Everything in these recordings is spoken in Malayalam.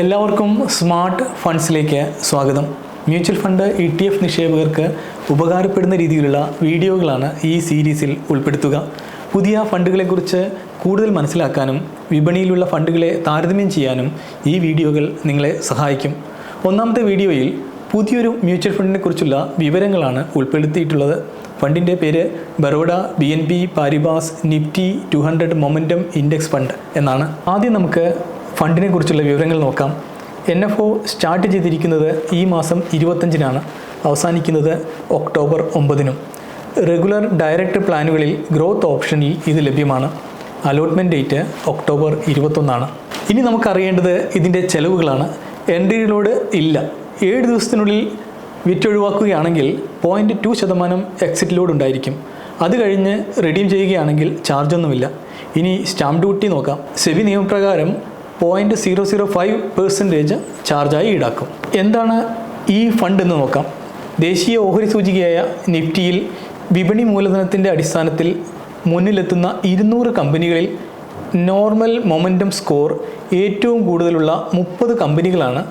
എല്ലാവർക്കും സ്മാർട്ട് ഫണ്ട്സിലേക്ക് സ്വാഗതം. Mutual fund E T F നിക്ഷേപകർക്ക് ഉപകാരപ്പെടുന്ന രീതിയിലുള്ള വീഡിയോകളാണ് ഈ സീരീസിൽ ഉൾപ്പെടുത്തുക. പുതിയ ഫണ്ടുകളെക്കുറിച്ച് കൂടുതൽ മനസ്സിലാക്കാനും വിപണിയിലുള്ള ഫണ്ടുകളെ താരതമ്യം ചെയ്യാനും ഈ വീഡിയോകൾ നിങ്ങളെ സഹായിക്കും. ഒന്നാമത്തെ വീഡിയോയിൽ പുതിയൊരു മ്യൂച്വൽ ഫണ്ടിനെ കുറിച്ചുള്ള വിവരങ്ങളാണ് ഉൾപ്പെടുത്തിയിട്ടുള്ളത്. ഫണ്ടിന്റെ പേര് Baroda B N P Paribas Nifty two hundred momentum index fund എന്നാണ്. ആദ്യം നമുക്ക് ഫണ്ടിനെ കുറിച്ചുള്ള വിവരങ്ങൾ നോക്കാം. എൻ എഫ് ഒ സ്റ്റാർട്ട് ചെയ്തിരിക്കുന്നത് ഈ മാസം ഇരുപത്തഞ്ചിനാണ്. അവസാനിക്കുന്നത് ഒക്ടോബർ ഒമ്പതിനും. റെഗുലർ ഡയറക്റ്റ് പ്ലാനുകളിൽ ഗ്രോത്ത് ഓപ്ഷനിൽ ഇത് ലഭ്യമാണ്. അലോട്ട്മെന്റ് ഡേറ്റ് ഒക്ടോബർ ഇരുപത്തൊന്നാണ്. ഇനി നമുക്കറിയേണ്ടത് ഇതിന്റെ ചെലവുകളാണ്. എൻട്രി ലോഡ് ഇല്ല. ഏഴ് ദിവസത്തിനുള്ളിൽ വിറ്റൊഴിവാക്കുകയാണെങ്കിൽ പോയിന്റ് ടു ശതമാനം എക്സിറ്റ് ലോഡ് ഉണ്ടായിരിക്കും. അത് കഴിഞ്ഞ് റിഡീം ചെയ്യുകയാണെങ്കിൽ ചാർജൊന്നുമില്ല ഇനി സ്റ്റാമ്പ് ഡ്യൂട്ടി നോക്കാം. സെബി നിയമപ്രകാരം point zero zero five percentage ചാർജായി ഈടാക്കും. എന്താണ് ഈ ഫണ്ട് എന്ന് നോക്കാം. ദേശീയ ഓഹരി സൂചികയായ നിഫ്റ്റിയിൽ വിപണി മൂലധനത്തിന്റെ അടിസ്ഥാനത്തിൽ മുന്നിലെത്തുന്ന ഇരുന്നൂറ് കമ്പനികളിൽ നോർമൽ മൊമെന്റം സ്കോർ ഏറ്റവും കൂടുതലുള്ള മുപ്പത് കമ്പനികളാണ്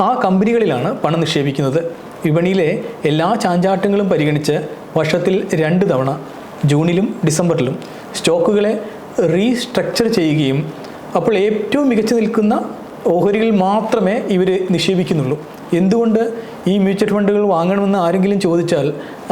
ആ കമ്പനികളിലാണ് പണം നിക്ഷേപിക്കുന്നത്. വിപണിയിലെ എല്ലാ ചാഞ്ചാട്ടങ്ങളും പരിഗണിച്ച് വർഷത്തിൽ രണ്ട് തവണ ജൂണിലും ഡിസംബറിലും സ്റ്റോക്കുകളെ റീസ്ട്രക്ചർ ചെയ്യുകയും അപ്പോൾ ഏറ്റവും മികച്ചു നിൽക്കുന്ന ഓഹരികൾ മാത്രമേ ഇവർ നിക്ഷേപിക്കുന്നുള്ളൂ. എന്തുകൊണ്ട് ഈ മ്യൂച്വൽ ഫണ്ടുകൾ വാങ്ങണമെന്ന് ആരെങ്കിലും ചോദിച്ചാൽ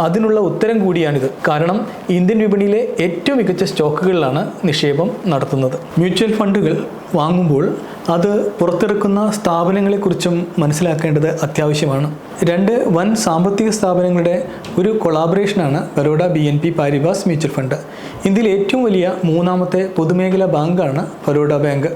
അതിനുള്ള ഉത്തരം കൂടിയാണിത്. കാരണം ഇന്ത്യൻ വിപണിയിലെ ഏറ്റവും മികച്ച സ്റ്റോക്കുകളിലാണ് നിക്ഷേപം നടത്തുന്നത്. മ്യൂച്വൽ ഫണ്ടുകൾ വാങ്ങുമ്പോൾ അത് പുറത്തിറക്കുന്ന സ്ഥാപനങ്ങളെക്കുറിച്ചും മനസ്സിലാക്കേണ്ടത് അത്യാവശ്യമാണ്. രണ്ട് വൻ സാമ്പത്തിക സ്ഥാപനങ്ങളുടെ ഒരു കൊളാബറേഷനാണ് Baroda B N P Paribas mutual fund. ഇന്ത്യയിലെ ഏറ്റവും വലിയ മൂന്നാമത്തെ പൊതുമേഖലാ ബാങ്കാണ് ബറോഡ ബാങ്ക്.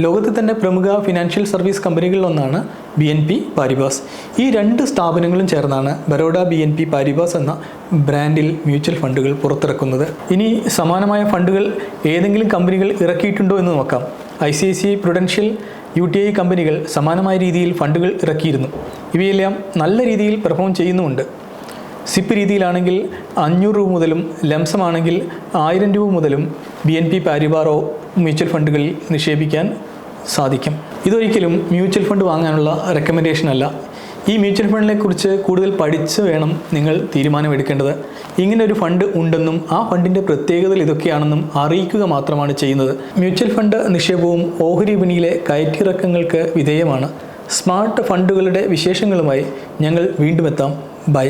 ലോകത്തെ തന്നെ പ്രമുഖ ഫിനാൻഷ്യൽ സർവീസ് കമ്പനികളിലൊന്നാണ് ബി എൻ പി പാരിബാസ്. ഈ രണ്ട് സ്ഥാപനങ്ങളും ചേർന്നാണ് Baroda B N P Paribas എന്ന ബ്രാൻഡിൽ മ്യൂച്വൽ ഫണ്ടുകൾ പുറത്തിറക്കുന്നത്. ഇനി സമാനമായ ഫണ്ടുകൾ ഏതെങ്കിലും കമ്പനികൾ ഇറക്കിയിട്ടുണ്ടോ എന്ന് നോക്കാം. I C I C Prudential U T I കമ്പനികൾ സമാനമായ രീതിയിൽ ഫണ്ടുകൾ ഇറക്കിയിരുന്നു. ഇവയെല്ലാം നല്ല രീതിയിൽ പെർഫോം ചെയ്യുന്നുമുണ്ട്. സിപ്പ് രീതിയിലാണെങ്കിൽ അഞ്ഞൂറ് രൂപ മുതലും ലംസമാണെങ്കിൽ ആയിരം രൂപ മുതലും ബി എൻ പി പാരിബാറോ മ്യൂച്വൽ ഫണ്ടുകളിൽ നിക്ഷേപിക്കാൻ സാധിക്കും. ഇതൊരിക്കലും മ്യൂച്വൽ ഫണ്ട് വാങ്ങാനുള്ള റെക്കമെൻഡേഷൻ അല്ല. ഈ മ്യൂച്വൽ ഫണ്ടിനെ കുറിച്ച് കൂടുതൽ പഠിച്ച് വേണം നിങ്ങൾ തീരുമാനമെടുക്കേണ്ടത്. ഇങ്ങനെ ഒരു ഫണ്ട് ഉണ്ടെന്നും ആ ഫണ്ടിന്റെ പ്രത്യേകതകൾ ഇതൊക്കെയാണെന്നും അറിയിക്കുക മാത്രമാണ് ചെയ്യുന്നത്. മ്യൂച്വൽ ഫണ്ട് നിക്ഷേപവും ഓഹരി വിപണിയിലെ കയറ്റിറക്കങ്ങൾക്ക് വിധേയമാണ്. സ്മാർട്ട് ഫണ്ടുകളുടെ വിശേഷങ്ങളുമായി ഞങ്ങൾ വീണ്ടും എത്താം. ബൈ.